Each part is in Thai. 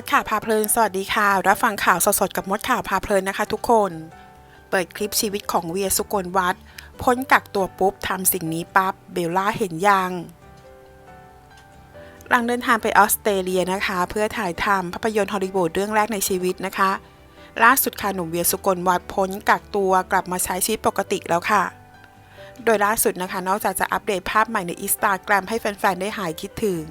ดข่าวพาเพลิน สวัสดีค่ะ รับฟังข่าวสดๆกับมดข่าวพาเพลินนะคะทุกคน เปิดคลิปชีวิตของเวียสุกลวัฒน์พ้นกักตัวปุ๊บทำสิ่งนี้ปั๊บ เบลล่าเห็นยังหลังเดินทางไปออสเตรเลียนะคะ เพื่อถ่ายทำภาพยนตร์ฮอลลีวูดเรื่องแรกในชีวิตนะคะ ล่าสุดค่ะหนุ่มเวียสุกลวัฒน์พ้นกักตัวกลับมาใช้ชีวิตปกติแล้วค่ะ โดยล่าสุดนะคะ นอกจากจะอัปเดตภาพใหม่ในอินสตาแกรมให้แฟนๆได้หายคิดถึง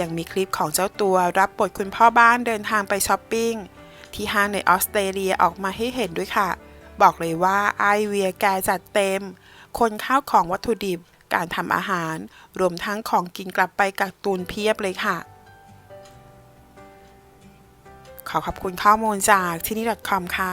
ยังมีคลิปของเจ้าตัวรับบทคุณพ่อบ้านเดินทางไปช้อปปิ้ง ที่ห้างในออสเตรเลียออกมาให้เห็นด้วยค่ะ บอกเลยว่าไอเวียแกจัดเต็ม คนข้าวของวัตถุดิบ การทำอาหาร รวมทั้งของกินกลับไปกักตุนเพียบเลยค่ะ ขอขอบคุณข้อมูลจากที่นี่ .com ค่ะ